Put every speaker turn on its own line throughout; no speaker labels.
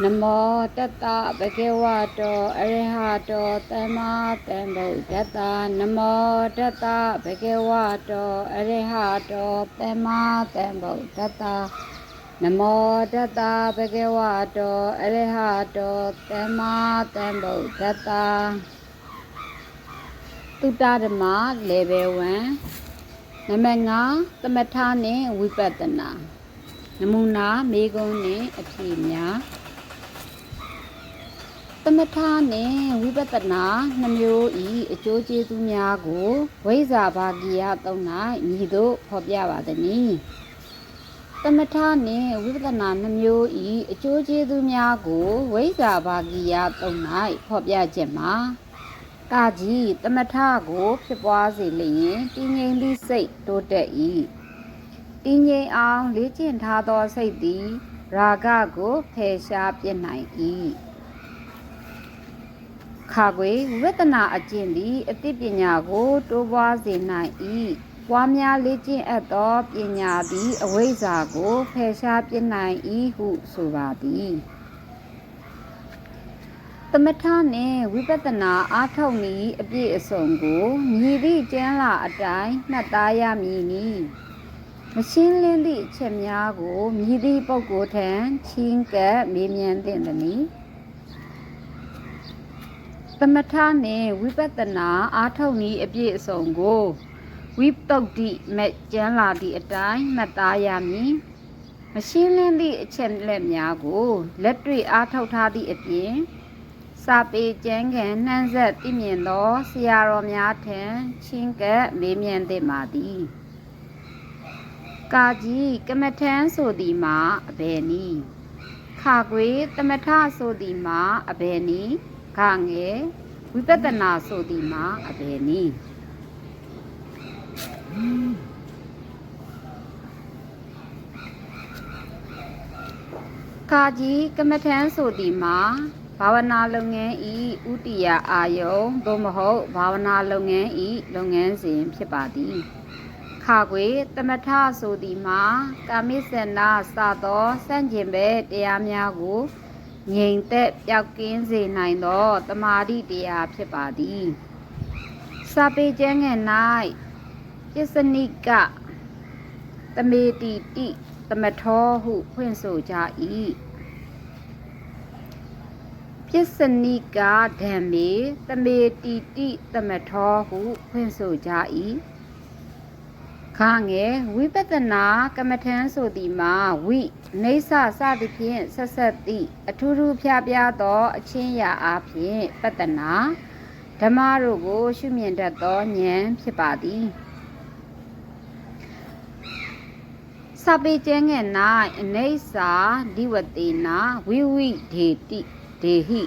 နမောတတ္တဗဂဝတောအရဟတောသမ္မာသမ္ဗုဒ္ဓတ္တနမောတတ္တဗဂဝတောအရဟတောသမ္မာသမ္ဗုဒ္ဓတ္တနမောတတ္တဗဂဝတောအရဟတောသမ္မာသမ္ဗုဒ္ဓတ္တတုတ္တဓမ္မ level 1နံပါတ်5သမထနဲ့ဝိပဿနာနမူနာမေကုံးနဲ့အဖြေများ သမထနဲ့ဝိပဿနာနှမျိုးဤအကျိုးကျေးဇူးများကိုဝိဇ္ဇာဘာဂီယသုံး၌ညီတို့ဖော်ပြပါသည်။သမထနှင့်ဝိပဿနာနှမျိုးဤအကျိုးကျေးဇူးများကိုဝိဇ္ဇာဘာဂီယသုံး၌ဖော်ပြချက်မှာကာကြီးသမထကို ဖြစ်ပွားစေလျင်တည်ငြိမ်သည့်စိတ်တိုးတက်၏တည်ငြိမ်အောင်လေ့ကျင့်ထားသောစိတ်သည် ရာဂကိုဖယ်ရှားပြစ်နိုင်၏ ခါကွေဝိပဿနာအကျင့်သည်အသိပညာကိုတိုးပွားစေနိုင်၏ပွားများလေ့ကျင့်အပ်သောပညာသည်အဝိဇ္ဇာကိုဖယ်ရှားပြစ်နိုင်၏ဟုဆိုပါသည်သမထနှင့်ဝိပဿနာအားထုတ်နည်းအပြည့်အစုံကိုမြည်သည့်ကျမ်းလာအတိုင်းမှတ်သားရမည်နီမရှင်းလင်းသည့်အချက်များကိုမြည်သည့်ပုဂ္ဂိုလ်ထံချင်းကပ်မေးမြန်းသင့်သည် သမထနှင့်ဝိပဿနာအားထုတ်နည်းအပြည့်အစုံကိုဝိပုဒ္ဓိမဲ့ကျမ်းလာသည့်အတိုင်းမှတ်သားရမည်မရှင်းလင်းသည့်အချက်လက်များကိုလက်တွေ့အားထုတ်ထားသည့်အပြင်စာပေကျမ်းဂန်နှံဆက်သိမြင်သောဆရာတော်များထံချင်းကပ်မေးမြန်းသင့်ပါသည်ကာကြီးကမထမ်းဆိုသည်မှာအဘယ်နည်းခါကွေသမထဆိုသည်မှာအဘယ်နည်း ခငယ်ဝိပဿနာဆိုသည်မှာအဘယ်နည်းကာကြီးကမထမ်းဆိုသည်မှာဘာဝနာလုပ်ငန်းဤဥတီယအာယုံသို့မဟုတ်ဘာဝနာလုပ်ငန်းဤလုပ်ငန်းစဉ်ဖြစ်ပါသည်ခါကွေတမထဆိုသည်မှာကာမိစနာစသောစန့်ကျင်ဘဲတရားများကို ငြိမ်သက်ပျောက်ကင်းစေနိုင်သောတမာတိတရားဖြစ်ပါသည်စာပေကျမ်းငယ်၌ပစ္စနိကတမေတိတိသမထောဟုဖွင့်ဆိုကြ၏ပစ္စနိကဓမ္မေတမေတိတိသမထောဟုဖွင့်ဆိုကြ၏ ခါငယ်ဝိပဿနာကမ္မထံဆိုသည်မှာဝိနေဆစသည်ဖြင့်ဆက်ဆက်သည့်အထူးထူးဖြားဖြားသော အချင်းရာအားဖြင့်ပတ္တနာဓမ္မတို့ကို ရှုမြင်တတ်သောဉာဏ်ဖြစ်ပါသည်စပေကျမ်းငယ်၌အနေစာဒီဝတေနာဝိဝိဒေတိဒေဟိ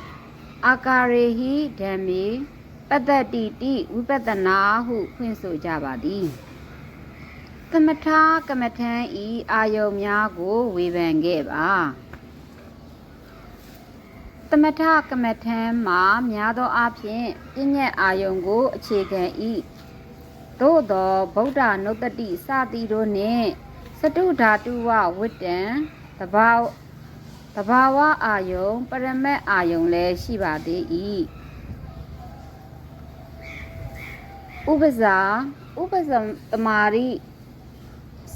အာကာရေဟိဓမ္မေပတ္တတိတိဝိပဿနာဟုဖွင့်ဆိုကြပါသည် သမထကမ္မထံဤအာယုံများကိုဝေဖန်ခဲ့ပါသမထကမ္မထံမှာများသောအားဖြင့်ပြည့်ညက်အာယုံကို အခြေခံ၏သို့သောဗုဒ္ဓနုတ္တိစသည်တို့နှင့်စတုဓာတုဝဝိတ္တံတဘာတဘာဝအာယုံပရမတ်အာယုံလည်းရှိပါသေး၏ဥပဇာဥပဇံတမာရိ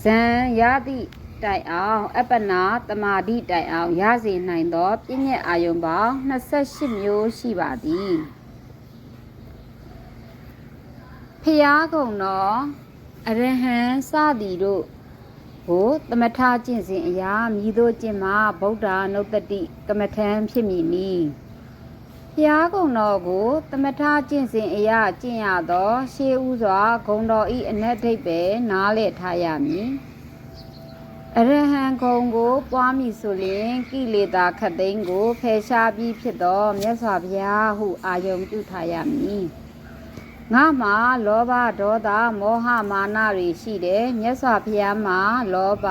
ဇံရသည့်တိုင်အောင်အပ္ပနာတမာတိတိုင်အောင်ရစေနိုင်သောပြည့်ညက်အာယုံပေါင်း28မျိုးရှိပါသည်ဖျားကုံတော်အရဟံစသည်တို့ကိုသမထကျင့်စဉ်အရာမြည်သောကျင့်မှာဗုဒ္ဓနုတ္တိကမ္မထံဖြစ်မည်နီ ဖျားကုံတော်ကိုသမထကျင့်စဉ်အရာကျင့်ရသော ရှေးဥစွာဂုံတော်ဤအနက်ဒိတ်ပဲနားလေထားရမည်အရဟံဂုံကိုပွားမည်ဆိုလျင်ကိလေသာခတ်သိမ်းကိုဖယ်ရှားပြီးဖြစ်သောမြတ်စွာဘုရားဟုအာယုံပြုထားရမည်ငါမှာလောဘဒေါသမောဟမာနတွေရှိတယ်မြတ်စွာဘုရားမှာလောဘ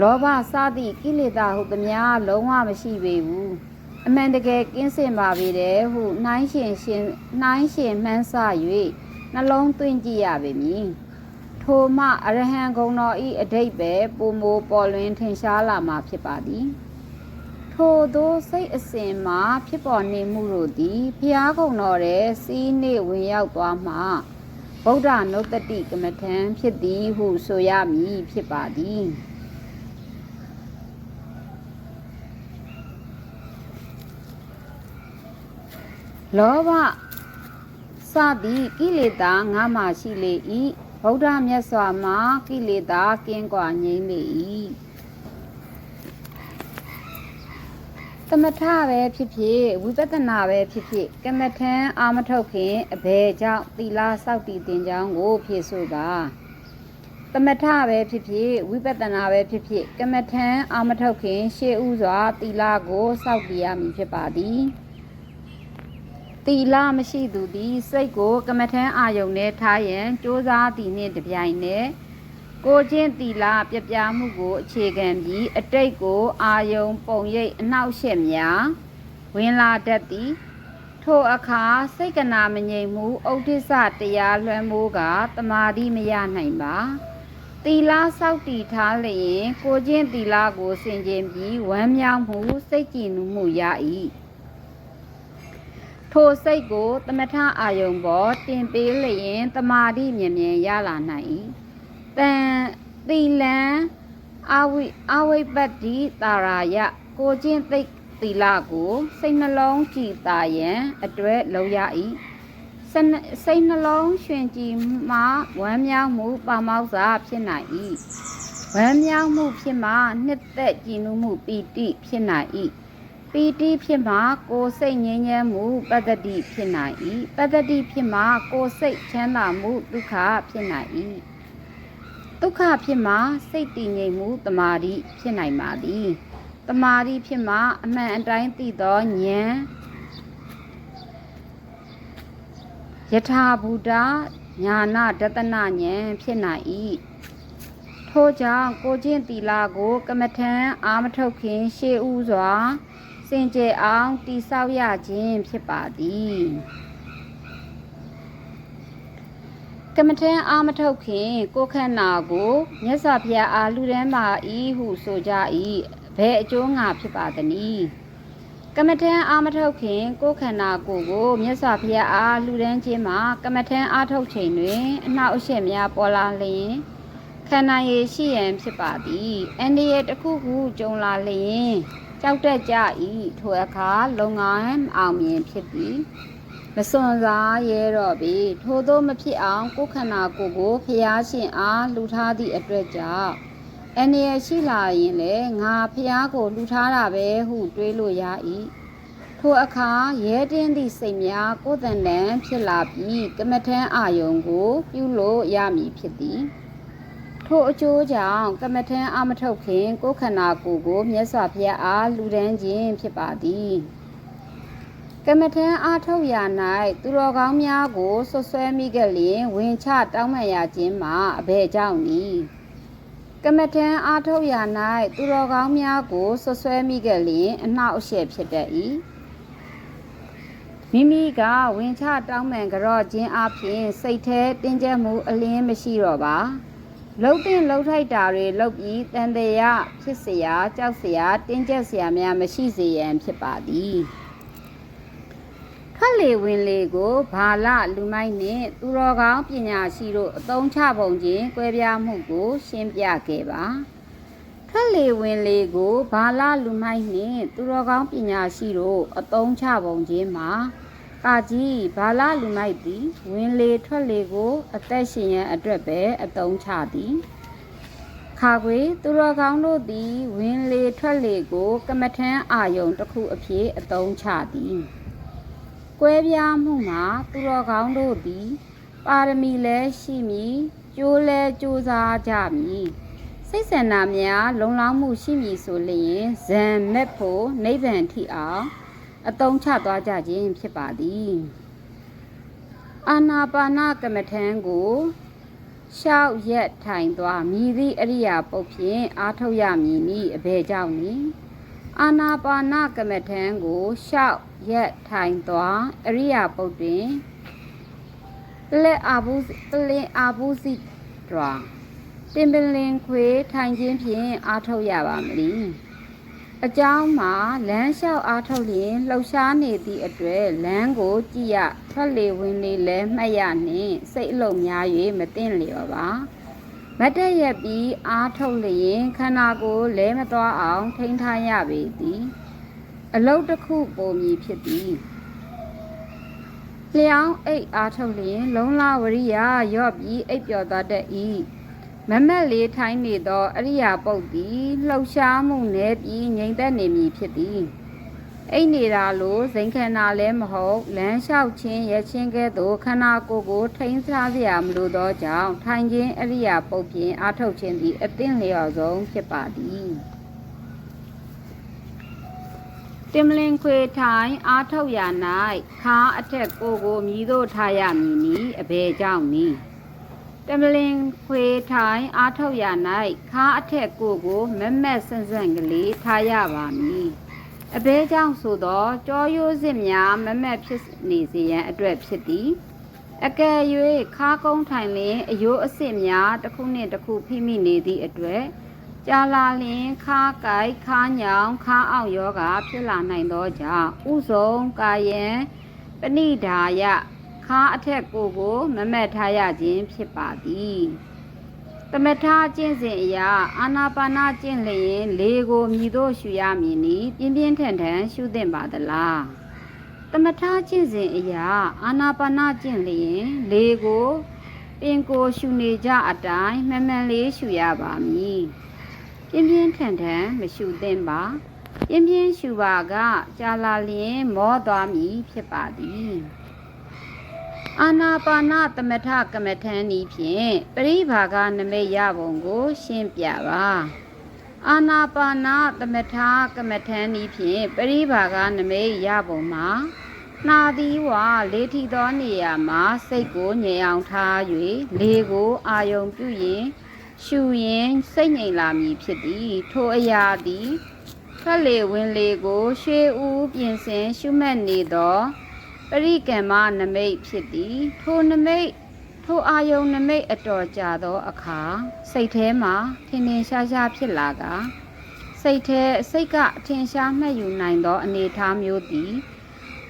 လောဘစသည့်ကိလေသာဟုသမျှလုံးဝမရှိပေဘူး အမှန်တကယ်ကင်းစင်ပါပေတယ်ဟုနှိုင်းရှင်ရှင်နှိုင်းရှင်မှန်းဆ၍နှလုံးသွင်းကြည့်ရပေမည်ထိုမှအရဟံဂုံတော်ဤအတိတ်ပဲပုံမိုပေါ်လွင်ထင်ရှားလာမှာဖြစ်ပါသည်ထိုသောစိတ်အစဉ်မှာဖြစ်ပေါ်နေမှုတို့သည်ဖျားကုံတော်တဲ့စီးနှင့်ဝင်ရောက်သွားမှဗုဒ္ဓနုတ္တတိကမ္မထံဖြစ်သည်ဟုဆိုရမည်ဖြစ်ပါသည် လောဘစသည်ကိလေသာငါမှရှိလေ၏ဗုဒ္ဓမြတ်စွာမှာကိလေသာကင်းကွာငြိမ်းလေ၏သမထပဲဖြစ်ဖြစ်ဝိပဿနာပဲဖြစ်ဖြစ်ကမ္မထံအာမထုတ်ခင်အဘယ်ကြောင့်သီလစောင့်တည်တင်ကြောင်းကို ဖြည့်ဆို့ပါသမထပဲဖြစ်ဖြစ်ဝိပဿနာပဲဖြစ်ဖြစ်ကမ္မထံအာမထုတ်ခင် ရှေးဥစွာသီလကိုစောင့်တည်ရမည်ဖြစ်ပါသည် တီလာမရှိသူသည်စိတ်ကိုကမ္မထမ်းအာယုန်နဲ့ထားရန်ကြိုးစားသည်နှင့်တပြိုင်နက်ကိုချင်းတီလာပြပြမှုကိုအခြေခံပြီးအတိတ်ကိုအာယုန်ပုံရိပ်အနှောက်အယှက်များဝင်လာတတ်သည်ထိုအခါစိတ်ကနာမငြိမ်မှုဥဒိစ္စတရားလွှမ်းမိုးကတမာတိမရနိုင်ပါတီလာစောက်တီထားလျင်ကိုချင်းတီလာကိုဆင်ခြင်ပြီးဝမ်းမြောက်မှုစိတ်ကြည်နူးမှုရ၏ ထိုစိတ်ကိုသမထအာယုံပေါ်တင်ပေးလျင်တမာတိမြင်မြင်ရလာနိုင်၏တန်သီလံအဝိအဝိပတ္တိတာရာယကိုချင်းသိတ်သီလကိုစိတ်နှလုံးကြည်သာရန်အတွက်လုံးရ၏စနစိတ်နှလုံးရှင်ကြည်မှဝမ်းမြောက်မှုပါမောက်စာဖြစ်နိုင်၏ဝမ်းမြောက်မှုဖြစ်မှနှစ်သက်ကြည်နူးမှုပီတိဖြစ်နိုင်၏ ပီတိဖြစ်မှကိုယ်စိတ်ငြိမ်းချမ်းမှုပတ္တတိဖြစ်နိုင်၏ပတ္တတိဖြစ်မှကိုယ်စိတ်ချမ်းသာမှုဒုက္ခဖြစ်နိုင်၏ဒုက္ခဖြစ်မှစိတ်တည်ငြိမ်မှုတမာတိဖြစ်နိုင်ပါသည်တမာတိဖြစ်မှအမှန်အတိုင်းသိသောဉာဏ်ယထာဘူတာညာနာဒတနာဉာဏ်ဖြစ်နိုင်၏ထို့ကြောင့်ကိုချင်းတီလာကိုကမ္မထံအာမထုတ်ခင်ရှေးဥစွာ စင်ကြယ်အောင်တိဆောက်ရခြင်းဖြစ်ပါသည်ကမ္မထံအာမထုတ်ခင် ကိုခန္ဓာကိုမြတ်စွာဘုရားအားလူတန်းပါ၏ဟုဆိုကြ၏ဘယ်အကျိုးငါဖြစ်ပါသနည်းကမ္မထံအာမထုတ်ခင် ကိုခန္ဓာကိုယ်ကိုမြတ်စွာဘုရားအားလူတန်းခြင်းမှာကမ္မထံအာထုတ်ချိန်တွင်အနောက်အရှက်များပေါ်လာလျင်ခန္ဓာရည်ရှိရန်ဖြစ်ပါသည်အန္တရာယ်တစ်ခုခုကြုံလာလျင် ကြောက်တတ်ကြ၏ထိုအခါလုံငန်းအောင်မြင်ဖြစ်သည်မစွန်စားရဲတော့ပြီထို့သောမဖြစ်အောင်ကိုယ်ခန္ဓာကိုယ်ကိုဖျားရှင်အားလှူထားသည့်အတွက်ကြောင့်အနေရရှိလာရင်လေငါဖျားကိုလှူထားတာပဲဟုတွေးလို့ရ၏ထိုအခါရဲတင်းသည့်စိတ်များကိုယ်တန်တန်ဖြစ်လာပြီးကမထမ်းအာယုံကိုပြုလို့ရမည်ဖြစ်သည် ထိုအကျိုးကြောင့်ကမ္မထံအာမထုတ်ခင်ကိုယ်ခန္ဓာကိုယ်ကိုမြတ်စွာဘုရားအားလူဒန်းခြင်းဖြစ်ပါသည်ကမ္မထံအာထုတ်ရာ၌သူတော်ကောင်းများကိုဆွဆွဲမိကြလျင်ဝင်ချတောင်းပန်ရခြင်းမှာအဘယ်ကြောင့်နည်းကမ္မထံအာထုတ်ရာ၌သူတော်ကောင်းများကိုဆွဆွဲမိကြလျင်အနှောက်အယှက်ဖြစ်တတ်၏မိမိကဝင်ချတောင်းပန်ကြော့ခြင်းအပြင်စိတ်แท้တင်းကျပ်မှုအလင်းမရှိတော့ပါ လှုပ်တဲ့လှုပ်ထိုက်တာတွေလှုပ်ပြီးတန်တရာဖြစ်เสียကြောက်เสียတင်းကျပ်เสียများမရှိစေရန်ဖြစ်ပါသည်ထွက်လေဝင်လေကိုဘာလလူမိုက်နှင့်သူတော်ကောင်းပညာရှိတို့အသုံးချပုံချင်းကွဲပြားမှုကို ရှင်းပြခဲ့ပါထွက်လေဝင်လေကိုဘာလလူမိုက်နှင့်သူတော်ကောင်းပညာရှိတို့အသုံးချပုံချင်းမှာ ကာကြီးဘာလလူမိုက်သည်ဝင်လေထွက်လေကို အသက်ရှင်ရန်အတွက်ပဲအသုံးချသည်ခါခွေသူတော်ကောင်းတို့သည် ဝင်လေထွက်လေကို ကမ္မထမ်းအာယုံတစ်ခုအဖြစ်အသုံးချသည်ကွဲပြားမှုမှာသူတော်ကောင်းတို့သည် ပါရမီလည်းရှိမည်ကြိုးလဲကြိုးစားကြမည်စိတ်ဆန္ဒများ လုံလောက်မှုရှိမည်ဆိုလျင်ဇံမက်ဖို့နိဗ္ဗာန်ထိအောင် အတုံးချသွားကြခြင်းဖြစ်ပါသည်အာနာပါနကမ္မထံကိုရှောက်ရက်ထိုင်သွားမြည်သည့်အရိယာပုတ်ဖြင့်အားထုတ်ရမည်နီအဘယ်ကြောင့်နည်းအာနာပါနကမ္မထံကိုရှောက်ရက်ထိုင်သွားအရိယာပုတ်တွင်ပလက်အာဘူးပလင်အာဘူးစီတွာတင်ပလင်ခွေထိုင်ခြင်းဖြင့်အားထုတ်ရပါမည် အကြောင်းမှာလမ်းလျှောက်အားထုတ်လျင်လှုပ်ရှားနေသည့်အတွေ့လမ်းကိုကြည့်ရထွက်လေဝင်လေလဲမှတ်ရနှင့်စိတ်အလုံးများ၍မသိလျော်ပါမတ်တက်ရက်ပြီးအားထုတ်လျင်ခန္ဓာကိုယ်လဲမသွားအောင် ထိန်းထားရပေသည်အလုတ်တစ်ခုပုံမည်ဖြစ်သည်လျောင်းအိတ်အားထုတ်လျင် လုံလဝရိယရော့ပြီးအိပ်ပျော်သွားတတ်၏ မမက်လေးထိုင်းနေသောအရိယာပုတ်သည်လှုပ်ရှားမှုနည်းပြီးငြိမ်သက်နေမည်ဖြစ်သည်အိတ်နေတာလို့ဇိမ်ခန္ဓာလည်းမဟုတ်လမ်းလျှောက်ခြင်းရခြင်းကဲ့သို့ခန္ဓာကိုယ်ကို ထိန်းထားစရာမလိုသောကြောင့်ထိုင်ခြင်းအရိယာပုတ်ဖြင့်အာထုတ်ခြင်းသည်အသင့်လျော်ဆုံးဖြစ်ပါသည်တင်မလင်ခွေထိုင်အာထုတ်ရာ၌ခါအထက်ကိုယ်ကိုမြည်သို့ထားရမည်နီအဘယ်ကြောင့်နည်း တမလင်ခွေထိုင်အားထုတ်ရာ၌ခါအထက်ကိုယ်ကိုမက်မက်ဆန့်ဆန့်ကလေးထားရပါမည်အဘဲကြောင့်ဆိုသောကြောရိုးစစ်များမမက်ဖြစ်နေစေရန်အတွက်ဖြစ်သည်အကယ်၍ခါကုန်းထိုင်လင်အယိုးအစစ်များတစ်ခုနှင့်တစ်ခုဖိမိနေသည့်အတွက်ကြာလာလင်ခါကိုက်ခါညောင်ခါအောင်ယောဂဖြစ်လာနိုင်သောကြောင့်ဥဆုံးကာယံပဏိဓာယ ခါအထက်ကိုယ်ကို မမက်ထားရခြင်းဖြစ်ပါသည်တမထာကျင့်စဉ်အရာအာနာပါနာကျင့်လျင်လေကိုမြည်သို့ရှူရမည်နီပြင်းပြင်းထန်ထန်ရှုသင့်ပါသလားတမထာကျင့်စဉ်အရာအာနာပါနာကျင့်လျင်လေကိုပင်ကိုရှုနေကြအတိုင်းမှန်မှန်လေးရှုရပါမည်ပြင်းပြင်းထန်ထန်မရှုသင့်ပါပြင်းပြင်းရှုပါကကြာလာလျင်မောသွားမည်ဖြစ်ပါသည် အာနာပါနသမထကမ္မထန်ဤဖြင့်ပရိဘာဂနမိတ်ရပုံကို ရှင်းပြပါအာနာပါနသမထကမ္မထန်ဤဖြင့်ပရိဘာဂနမိတ်ရပုံမှာနာသီးဝလေးထီသောနေရာမှာစိတ်ကိုငြိမ်အောင်ထား၍လေကိုအာယုံပြုရင်ရှူရင်စိတ်ငြိမ်လာမည်ဖြစ်သည် ထိုအရာသည်ခက်လေဝင်လေကို ရွှေဦးပြင်ဆင်ရှုမှတ်နေသော ပရိကံမနမိတ်ဖြစ်သည်ထိုနမိတ်ထိုအာယုံနမိတ်အတော်ကြာသောအခါစိတ်ထဲမှာထင်ထင်ရှားရှားဖြစ်လာကစိတ်ထဲစိတ်ကအထင်ရှားမှတ်ယူနိုင်သော အနေအထားမျိုးသည်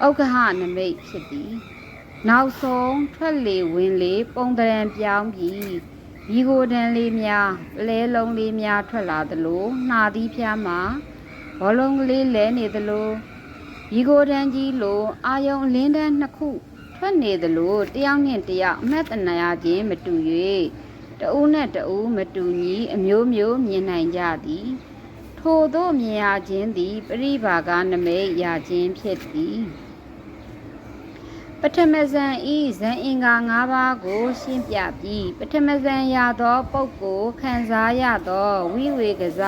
ဥက္ကဟနမိတ်ဖြစ်သည်နောက်ဆုံးထွက်လေဝင်လေပုံတရံပြောင်းပြီးဒီကိုတန်လေးများလဲလုံးလေးများထွက်လာသလိုနှာသီးဖျားမှာဘောလုံးကလေးလဲနေသလို ဒီကိုတန်ကြီးလိုအာယုံအလင်းတန်းနှစ်ခုထွက်နေသလိုတယောက်နှင့်တယောက်အမတ်တနာရခြင်းမတူ၍တဦးနဲ့တဦးမတူညီအမျိုးမျိုးမြင်နိုင်ကြသည်ထို့သောမြင်ရခြင်းသည်ပရိဘာဂနမိတ်ရခြင်းဖြစ်သည်ပထမဇန်ဤဇန်အင်္ဂါ၅ပါးကို ရှင်းပြပြီးပထမဇန်ရသောပုဂ္ဂိုလ်ခံစားရသောဝိဝေကဇ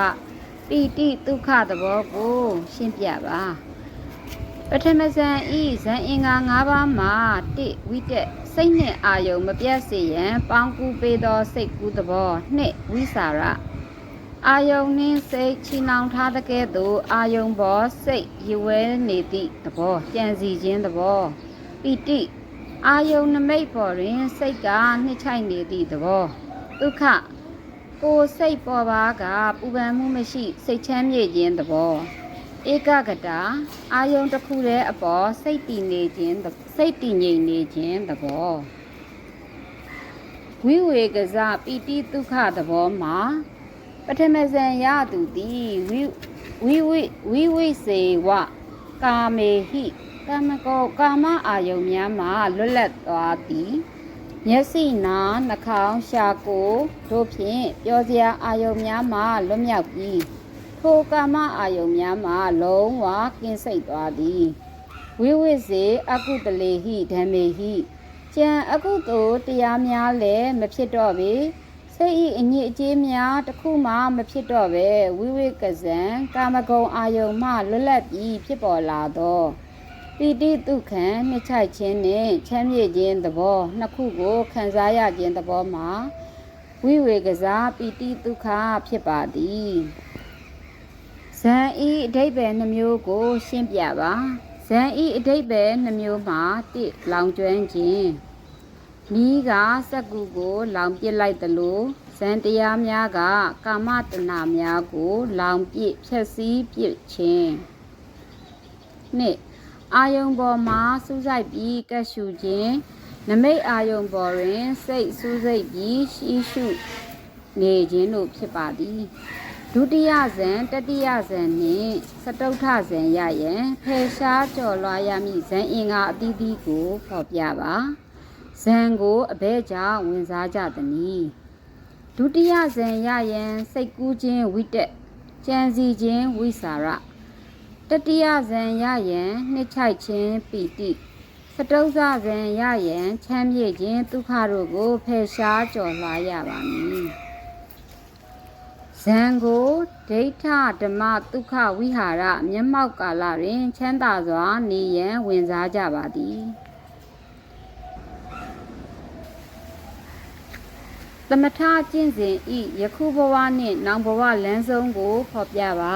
ပီတိဒုက္ခသဘောကို ရှင်းပြပါ ပထမဇန်ဤဇန်အင်္ဂါ၅ပါးမှာတိဝိတက်စိတ်နှင့်အာယုံမပြတ်စေရန်ပေါင်းကူပေးသောစိတ်ကူးသဘောနှစ်ဝိစာရအာယုံနှင်းစိတ်ချီနှောင်ထားတဲ့ကဲ့သို့အာယုံဘောစိတ်ရဝဲနေသည့်သဘောကြံစီခြင်းသဘောပီတိအာယုံနမိတ်ပေါ်တွင် စိတ်ကနှစ်ချိုက်နေသည့်သဘောဒုက္ခကိုယ်စိတ်ပေါ်ပါကပူပန်မှုမရှိ စိတ်ချမ်းမြေ့ခြင်းသဘော ဧကဂတအာယုံတစ်ခုတည်းအပေါ်စိတ်တည်နေခြင်းစိတ်တည်ငြိမ်နေခြင်းသဘောဝိဝေကဇပီတိဒုက္ခသဘောမှာပထမဇန်ရသူသည်ဝိဝိဝိဝိဝိစေဝကာမေဟိကာမကောကာမအာယုံများမှာလွတ်လပ်သွားသည်မျက်စိနာနှာခေါင်းရှာကိုတို့ဖြင့်ပြောစရာအာယုံများမှာလွတ်မြောက်ပြီး ထိုကာမအာယုံများမှာလုံးဝကင်းစိတ်သွားသည်ဝိဝိစေအကုတလေဟိဓမ္မေဟိကျန်အကုသိုလ်တရားများလည်းမဖြစ်တော့ပေစိတ်ဤအညစ်အကြေးများတစ်ခုမှမဖြစ်တော့ပဲဝိဝိကဇံကာမဂုဏ်အာယုံမှလွတ်လပ်ပြီးဖြစ်ပေါ်လာသောပီတိဒုက္ခံနှစ်ချိုက်ခြင်းနှင့်ချမ်းမြေ့ခြင်းသဘောနှစ်ခုကိုခံစားရခြင်းသဘောမှာဝိဝေကစားပီတိဒုက္ခဖြစ်ပါသည် ဇန်ဤအဓိပ္ပာယ်နှမျိုးကိုရှင်းပြပါဇန်ဤအဓိပ္ပာယ်နှမျိုးမှာတိလောင်ကျွမ်းခြင်းနီးကစက်ကူကို လောင်ပစ်လိုက်သလိုဇန်တရားများကကာမတဏများကို လောင်ပြစ်ဖြည့်ဆည်းပြစ်ခြင်းနှစ်အာယုံပေါ်မှာစူးစိုက်ပြီးကတ်ရှုခြင်းနမိတ်အာယုံပေါ်တွင် စိတ်စူးစိတ်ပြီးရှိရှုနေခြင်းတို့ဖြစ်ပါသည် ဒုတိယဇန်တတိယဇန်နှင့်စတုထဇန်ရယံဖေရှားကြော်လွှာရမည့်ဇန်အင်္ဂါအသီးသီးကိုဖော်ပြပါဇန်ကိုအဘဲကြောင့်ဝင်စားကြသည်။ဒုတိယဇန်ရယံစိတ်ကူးခြင်းဝိတက်ကြံစီခြင်းဝိစာရတတိယဇန်ရယံနှစ်ချိုက်ခြင်းပီတိစတုဇဇန်ရယံချမ်းမြေ့ခြင်းဒုက္ခတို့ကိုဖယ်ရှားကျော်လွှားရပါမည် ဇံကိုဒိဋ္ဌဓမ္မဒုက္ခဝိဟာရမျက်မှောက်ကာလတွင် ချမ်းသာစွာ နေရန်ဝင်စားကြပါသည်သမထကျင့်စဉ်ဤယခုဘဝနှင့်နောင်ဘဝလမ်းဆုံးကိုဖော်ပြပါ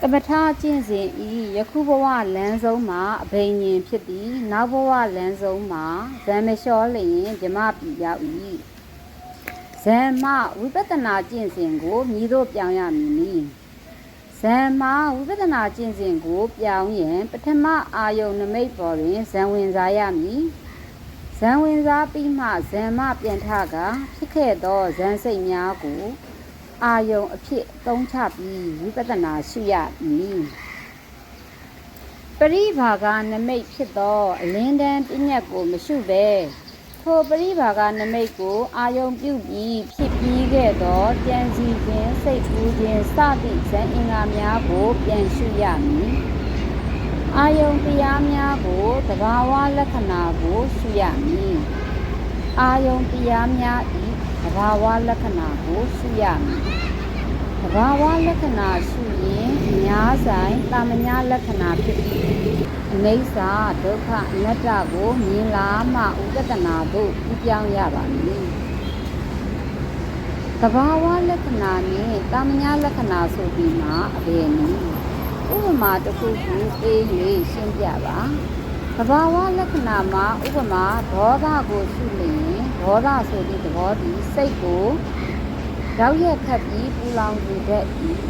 သမထကျင့်စဉ်ဤယခုဘဝလမ်းဆုံးမှာအဘိညာဉ်ဖြစ်သည်နောက်ဘဝလမ်းဆုံးမှာဇံမလျှောလျင်ဗြမပြည်ရောက်၏ ဇံမဝိပဿနာကျင့်စဉ်ကိုမြည်သို့ပြောင်းရမည်နီဇံမဝိပဿနာကျင့်စဉ်ကိုပြောင်းရင်ပထမအာယုန်နမိတ်ပေါ်တွင်ဇံဝင်စားရမည်ဇံဝင်စားပြီးမှဇံမပြန်ထကဖြစ်ခဲ့သောဇံစိတ်များကိုအာယုံအဖြစ်အသုံးချပြီးဝိပဿနာရှုရမည်ပရိဘာဂနမိတ်ဖြစ်သောအလင်းတန်းပြည့်ညတ်ကိုမရှုဘဲ ထိုပရိဘာဂနမိတ်ကိုအာယုံပြုပြီးဖြစ်ပြီးခဲ့သောကြံစီခြင်းစိတ်ကူးခြင်းစသည့်ဇန်အင်္ဂါများကို ပြန်ရှုရမည်အာယုံတရားများကိုသဘာဝလက္ခဏာကိုရှုရမည်အာယုံတရားများဤသဘာဝလက္ခဏာကိုရှုရမည်သဘာဝလက္ခဏာရှုရင် အများဆိုင်တာမညာလက္ခဏာဖြစ်ပြီးအနိစ္စဒုက္ခအနတ္တကိုမြင်လာမှဥပဒနာသို့ပြပြောင်းရပါမည်သဘာဝလက္ခဏာနှင့်တာမညာလက္ခဏာဆိုပြီးမှအဘယ်နည်းဥပမာတစ်ခုခုပေး၍ရှင်းပြပါသဘာဝလက္ခဏာမှာဥပမာဒေါသကိုရှုလျင်ဒေါသဆိုသည့်သဘောသည်စိတ်ကိုရောက်ရက်ခတ်ပြီးပူလောင်စေတတ်သည်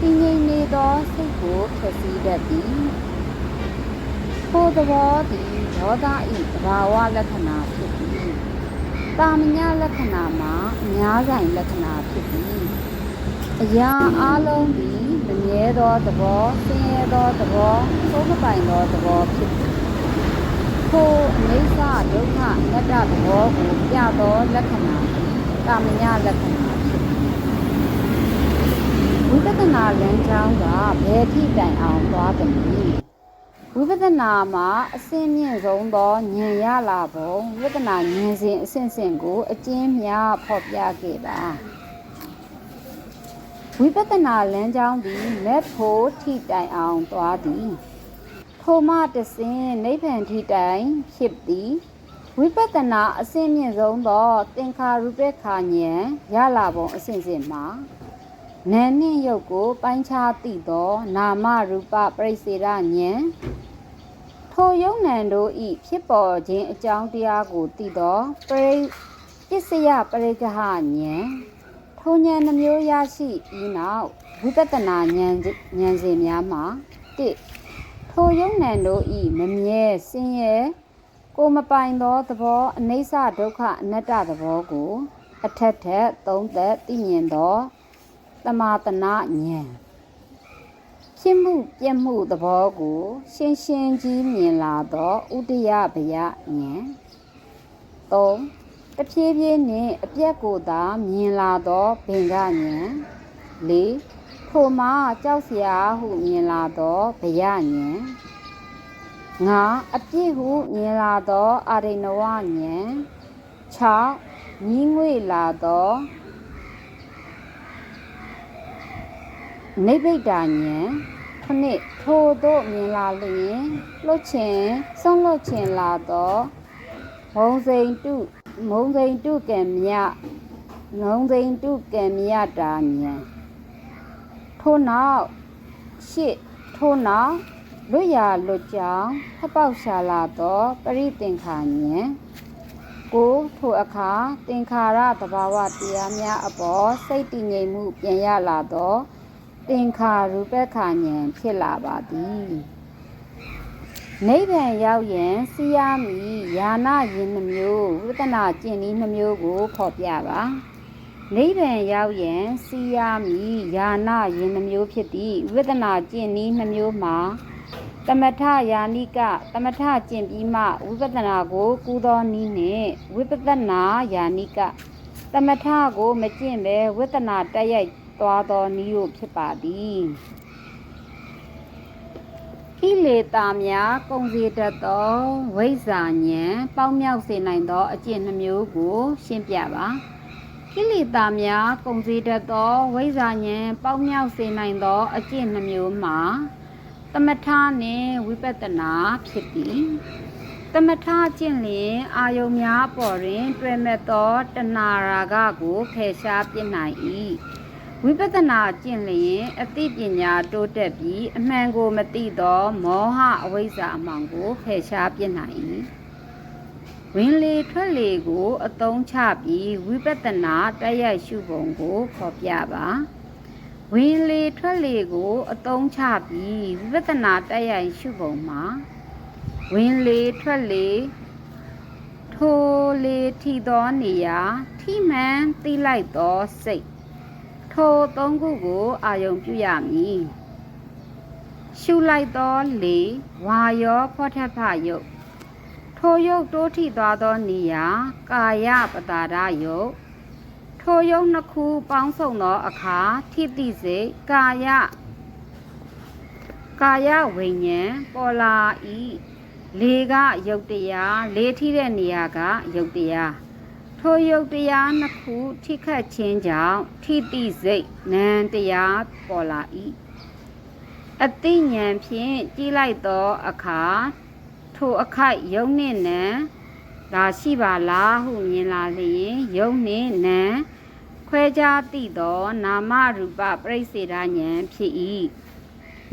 တည်ငြိမ်နေသောစိတ်ကိုဖျက်ဆီးတတ်သည်ထိုသဘောသည်ဒေါသ၏သဘာဝလက္ခဏာဖြစ်သည်တာမညာလက္ခဏာမှာအများဆိုင်လက္ခဏာဖြစ်သည်အရာအလုံးသည်မမြဲသောသဘောဆင်းရဲသောသဘောသုံးမပိုင်သောသဘောဖြစ်သည်ထိုအနိစ္စဒုက္ခအနတ္တသဘောကိုပြသောလက္ခဏာသည်ကာမညလက္ခဏာဖြစ်သည် ဝိပဿနာလမ်းကြောင်းကဘယ်ထိတိုင်အောင်သွားသနည်းဝိပဿနာမှာအစင်းမြင့်ဆုံးသောဉာဏ်ရလာပုံဝိပဿနာဉာဏ်စဉ်အဆင့်ဆင့်ကိုအကျဉ်းများဖော်ပြခဲ့ပါဝိပဿနာလမ်းကြောင်းသည်လက်ဖို့ထိတိုင်အောင်သွားသည်ထိုမှတဆင်နိဗ္ဗာန်ထိတိုင်ဖြစ်သည်ဝိပဿနာအစင်းမြင့်ဆုံးသောသင်္ခါရုပ္ပခာဉာဏ်ရလာပုံအစဉ်စဉ်မှာ နာနှင့်ရုပ်ကို ပိုင်းခြားသိသော နာမရူပပရိစေရဉာဏ်ထိုယုံနံတို့ဤဖြစ်ပေါ်ခြင်းအကြောင်းတရားကိုသိသောပရိပစ္စယပရိကဟဉာဏ်ထိုဉာဏ်နှမျိုးရရှိပြီးနောက်ဝိပဿနာဉာဏ်ဉာဏ်စဉ်များမှာ၁ထိုယုံနံတို့ဤမမြဲစင်ရဲ့ကိုမပိုင်သောသဘောအနိစ္စဒုက္ခအနတ္တသဘောကို အထက်ထက်သုံးသက်သိမြင်သော တမာတနာဉာဏ်ဖြစ်မှုပြက်မှုသဘောကို ရှင်းရှင်းကြီးမြင်လာသောဥဒယဗယဉာဏ်၃တဖြည်းဖြည်းနှင့်အပြက်ကိုသာမြင်လာသောဗင်္ဂဉာဏ်၄ထိုမှာကြောက်စရာဟုမြင်လာသောဗယဉာဏ်ငါအပြစ်ဟုမြင်လာသောအာရိဏဝဉဏ်၆ညီးငွေလာသော နိဗ္ဗိဒာဉာဏ်ခုနှစ်ထိုသို့မြင်လာလျင်လွတ်ခြင်းဆုံးလွတ်ခြင်းလာသောမုံစိန်တုမုံစိန်တုကံမြမုံစိန်တုကံမြတာဉာဏ်ထို့နောက်ရှစ်ထို့နောက်လွတ်ရာလွတ်ကြောင်းဖပောက်ရှာလာသောပရိသင်္ခာဉာဏ်ကိုထိုအခါသင်္ခါရသဘာဝတရားများအပေါ်စိတ်တည်ငြိမ်မှုပြန်ရလာသောသ င်္ခါရူပက္ခဉာဏ်ဖြစ်လာပါသည်နိဗ္ဗာန်ရောက်ရင်စီရမီယာနာယင်နှမျိုးဝိတနာကျင့်ဤနှမျိုးကိုဖော်ပြပါနိဗ္ဗာန်ရောက်ရင်စီရမီယာနာယင်နှမျိုးဖြစ်သည့်ဝိတနာကျင့်ဤနှမျိုးမှာတမထယာနိကတမထကျင့်ပြီးမှဝိပဿနာကို ကူသောနည်းနှင့်ဝိပဿနာယာနိကတမထကိုမကျင့်ဘဲဝိပဿနာတက်ရိုက် သွားသောနည်းတို့ဖြစ်ပါသည်ကိလေသာများကုန်စေတတ်သောဝိဇ္ဇာဉာဏ်ပေါင်းမြောက်စေနိုင်သောအကျင့်နှမျိုးကို ရှင်းပြပါကိလေသာများကုန်စေတတ်သောဝိဇ္ဇာဉာဏ်ပေါင်းမြောက်စေနိုင်သောအကျင့်နှမျိုးမှာတမထနှင့်ဝိပဿနာဖြစ်သည်တမထကျင့်လျင်အာယုံများပေါ်တွင် တွေ့မဲ့သောတဏှာရာဂကိုဖယ်ရှားပြစ်နိုင်၏ ဝိပဿနာကျင့်လျင်အသိပညာတိုးတက်ပြီးအမှန်ကိုမသိသောမောဟအဝိဇ္ဇာအမှောင်ကိုဖယ်ရှားပြစ်နိုင်၏ဝင်လေထွက်လေကို အသုံးချပြီးဝိပဿနာတက်ရိုက်ရှုပုံကိုဖော်ပြပါဝင်လေထွက်လေကို အသုံးချပြီးဝိပဿနာတက်ရိုင်ရှုပုံမှာဝင်လေထွက်လေထိုလေထီသောနေရာထိမှန်သိလိုက်သောစိတ် ထိုသုံးခုကိုအာယုံပြုရမည်ရှုလိုက်သောလေဝါယောဖောထဖယုတ်ထိုယုတ်တိုးထိသွားသောနေရာကာယပတာရယုတ်ထိုယုံနှစ်ခုပေါင်းစုံသောအခါထိတိစေကာယကာယဝိညာဉ်ပေါ်လာဤလေကယုတ်တရားလေထိတဲ့နေရာကယုတ်တရား ထိုယုတ်တရားနှစ်ခုထိခတ်ခြင်းကြောင့်ထိတိစိတ်နံတရားပေါ်လာ၏အသိဉာဏ်ဖြင့်ကြည်လိုက်သောအခါထိုအခိုက်ယုံနှင့်နံဒါရှိပါလားဟုမြင်လာလျင်ယုံနှင့်နံခွဲခြားသိသော နာမရူပပြိစေဒဉာဏ်ဖြစ်၏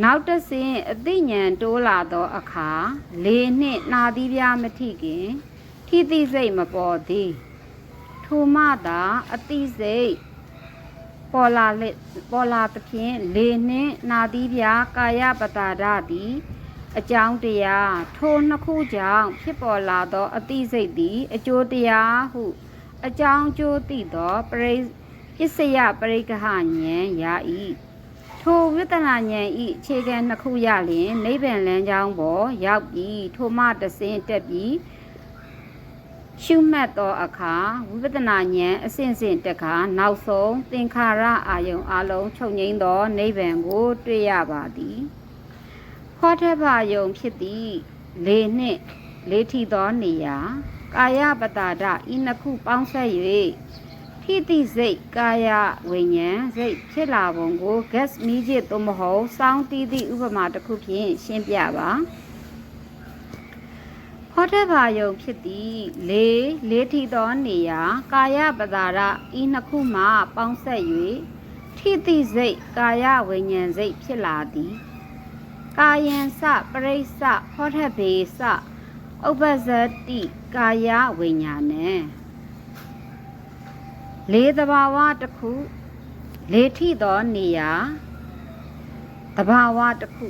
နောက်တစ်ဆင့်အသိဉာဏ်တိုးလာသောအခါလေနှင့်နာသီးပြားမထိခင် ထိသိစိတ်မပေါ်သည် ထိုမှသာအသိစိတ်ပေါ်လာလက်ပေါ်လာသဖြင့်လေနှင့်နာသီးပြားကာယပတာဒသည်အကြောင်းတရားထိုနှစ်ခုကြောင့်ဖြစ်ပေါ်လာသောအသိစိတ်သည် အကျိုးတရားဟု အကြောင်းကျိုးသိသောပရိပစ္စယပရိက္ခဉာဏ်ရ၏ထိုဝိတနာဉာဏ်ဤအခြေခံနှစ်ခုရလျင်နိဗ္ဗာန်လမ်းကြောင်းပေါ်ရောက်ပြီးထိုမှတဆင်းတက်ပြီး ရှုမှတ်သောအခါဝိပဿနာဉာဏ်အစဉ်စဉ်တက်ခါနောက်ဆုံးသင်္ခါရအာယုံအလုံးချုပ်ငိမ့်သောနိဗ္ဗာန်ကိုတွေ့ရပါသည်ခောထဘယုံဖြစ်သည်လေနှင့်လေထီသောနေရာကာယပတာဒဤနှစ်ခုပေါင်းဆက်၍ထိတိစိတ်ကာယဝိညာဉ်စိတ်ဖြစ်လာပုံကို gas မီးจิตသို့မဟုတ်စောင်းတီးသည့်ဥပမာတစ်ခုဖြင့်ရှင်းပြပါ ဟောတဲ့ဘာယုံဖြစ်သည်လေလေးထီသောနေရာကာယပတာရဤနှစ်ခုမှပေါင်းဆက်၍ထိတိစိတ်ကာယဝိညာဉ်စိတ်ဖြစ်လာသည်ကာယံစပရိစ္ဆဟောထဘေစဥပ္ပဇ္ဇတိကာယဝိညာဏံလေးတဘာဝတစ်ခုလေးထိသောနေရာတဘာဝတစ်ခု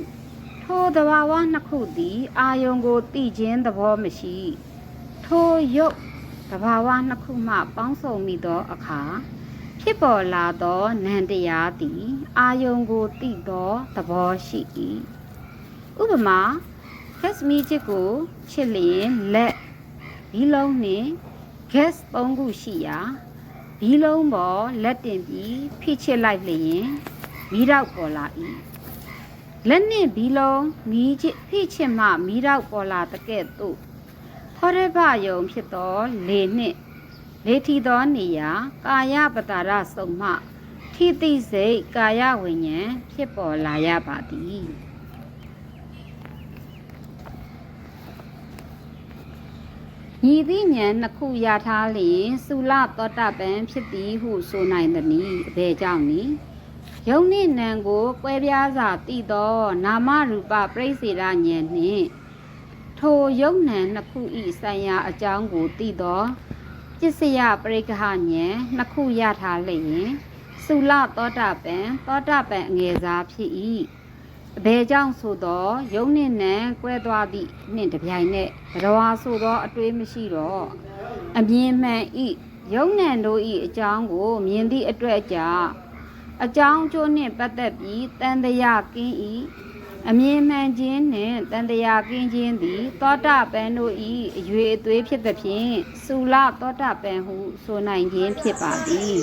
ထိုတဘာဝနှစ်ခုသည် အာယုံကိုသိခြင်းသဘောမရှိ ထိုယုတ်တဘာဝနှစ်ခုမှ ပေါင်းစုံမိသောအခါဖြစ်ပေါ်လာသောနံတရားသည် အာယုံကိုသိသောသဘောရှိ၏ဥပမာဂက်စ်မီချစ်ကိုချစ်လျင်လက်ဘီလုံးနှင့် gas ၃ခုရှိရာဘီလုံးပေါ်လက်တင်ပြီးဖိချစ်လိုက်လျင်မီးတော့ပေါ်လာ၏ လက်နှင့်ဘီလုံးမီးချစ်ဖိချစ်မှမီးတော့ပေါ်လာတဲ့ကဲ့သို့ဟောရဘယုံဖြစ်သောလေနှင့်လေထီသောနေရာကာယပတာရဆုံးမှထိတိစိတ်ကာယဝိညာဉ်ဖြစ်ပေါ်လာရပါသည်ညီသည့်ဉာဏ်နှစ်ခုရထားလျင်သုလသောတပံဖြစ်သည်ဟုဆိုနိုင်သည်။အဘယ်ကြောင့်နည်း ယုံနှင့်နံကိုကွဲပြားစွာသိသော နာမရူပပြိစေရဉာဏ်နှင့်ထိုယုံနံနှစ်ခုဤဆိုင်ရာအကြောင်းကိုသိသောပစ္စယပရိက္ခဟဉာဏ်နှစ်ခုရထားလျင်သုလသောတာပန်သောတာပန်အငယ်စားဖြစ်၏အဘယ်ကြောင့်ဆိုသောယုံနှင့်နံကွဲသွားသည့်နှင့်တပြိုင်နက်ဘရဝါဆိုသောအတွေးမရှိတော့အမြင်မှန်၏ယုံနံတို့၏အကြောင်းကိုမြင်သည့်အတွက်ကြောင့် အကြောင်းအကျိုးနှင့်ပတ်သက်ပြီးတန်တရာကင်း၏အမြင်မှန်ခြင်းနှင့်တန်တရာကင်းခြင်းသည် သောတာပန်တို့၏အရွေအသွေးဖြစ်သဖြင့်သုလသောတာပန်ဟုဆိုနိုင်ခြင်းဖြစ်ပါသည်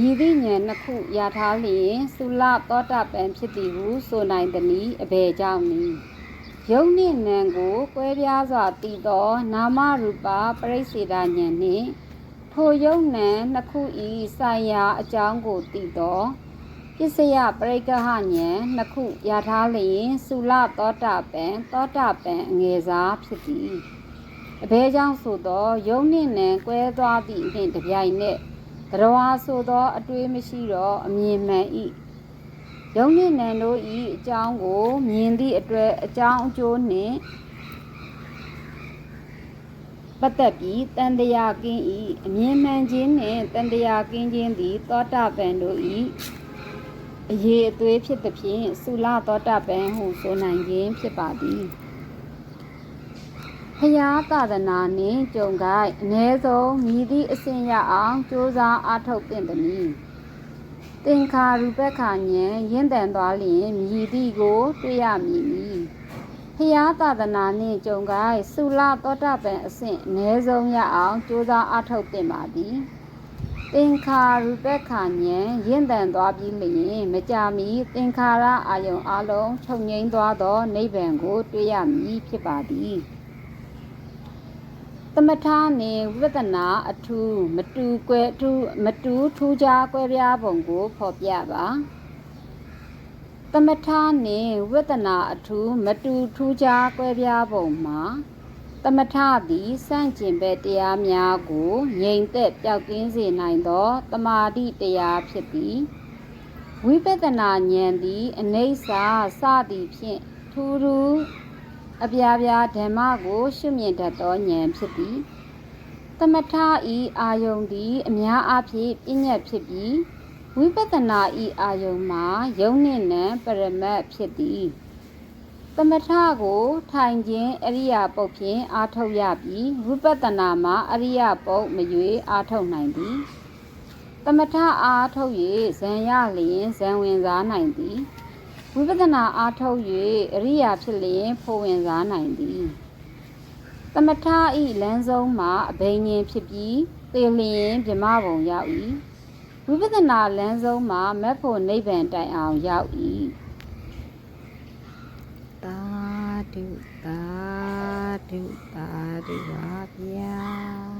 ရည်သည့်ဉာဏ်နှစ်ခုရထားလျင်သုလသောတာပန်ဖြစ်သည်ဟုဆိုနိုင်သည်အဘယ်ကြောင့်နည်း ယုံနှင့်နံကိုကွဲပြားစွာတည်သော နာမရူပပရိစ္ဆေဒဉာဏ်နှင့်ထိုယုံနံနှစ်ခုဤဆိုင်ရာအကြောင်းကိုတည်သောပစ္စယပရိက္ခဟဉာဏ်နှစ်ခုရထားလျင်သုလသောတာပန်သောတာပန်အငယ်စားဖြစ်သည်အဘဲကြောင့်ဆိုသောယုံနှင့်နံကွဲသွားသည့်နှင့်တပြိုင်နက်ကရဝါဆိုသောအတွေးမရှိတော့အမြင်မှန်၏ ယုံနှင့်နံတို့၏အကြောင်းကို မြင်သည့်အတွက်အကြောင်းအကျိုးနှင့်ပတ်သက်ပြီးတန်တရာကင်း၏အမြင်မှန်ခြင်းနှင့်တန်တရာကင်းခြင်းသည် သောတာပန်တို့၏အရေးအသွေးဖြစ်သဖြင့်သုလသောတာပန်ဟုဆိုနိုင်ခြင်းဖြစ်ပါသည်ဖျားသာသနာနှင့်ကြုံကိုက်အ ਨੇ ဆုံးမြည်သည့်အစဉ်ရအောင်ကြိုးစားအားထုတ်သင့်သည်။ သင်္ခါရူပက္ခဉာဏ်ရင့်တန်သွားလျင်မြည်သည့်ကိုတွေ့ရမည်။ဖျားသာသနာနှင့်ကြုံကိုက်သုလသောတာပန်အစဉ်အ ਨੇ ဆုံးရအောင်ကြိုးစားအားထုတ်သင့်ပါသည်။သင်္ခါရူပက္ခဉာဏ်ရင့်တန်သွားပြီးလျင်မကြာမီသင်္ခါရအာယုံအလုံးချုပ်ငိမ့်သွားသောနိဗ္ဗာန်ကိုတွေ့ရမည်ဖြစ်ပါသည်။ သမထနှင့်ဝိပဿနာအထူးမတူကွဲထူးမတူထူးခြားကွဲပြားပုံကိုဖော်ပြပါသမထနှင့်ဝိပဿနာအထူးမတူထူးခြားကွဲပြားပုံမှာသမထသည်စန့်ကျင်ဘက်တရားများကိုငြိမ်သက်ပျောက်ကင်းစေနိုင်သောတမာတိတရားဖြစ်သည်ဝိပဿနာဉာဏ်သည်အနိစ္စစသည်ဖြင့်ထူးထူး အပြားပြားဓမ္မကို ရှုမြင်တတ်သောဉာဏ်ဖြစ်သည်သမထဤအာယုန်သည် အများအားဖြင့်ပြည့်ညတ်ဖြစ်ပြီးဝိပဿနာဤအာယုန်မှာယုံနှင့်နံပရမတ်ဖြစ်သည်သမထကို ထိုင်ခြင်းအရိယာပုတ်ဖြင့်အာထုတ်ရပြီးဝိပဿနာမှာအရိယာပုတ်မရွေအာထုတ်နိုင်သည်သမထအာထုတ်၍ဇံရလျင်ဇံဝင်စားနိုင်သည် ဝိပဿနာအားထုတ်၍အရိယာဖြစ်လျင်ဖိုဝင်စားနိုင်သည်သမထဤလမ်းဆုံးမှာအဘိညာဉ်ဖြစ်ပြီးသေလျင်ဗြဟ္မဘုံရောက်၏ဝိပဿနာလမ်းဆုံးမှာမက်ဖို့နိဗ္ဗာန်တိုင်အောင်ရောက်၏သာဓုသာဓုသာဓုပါဗျာ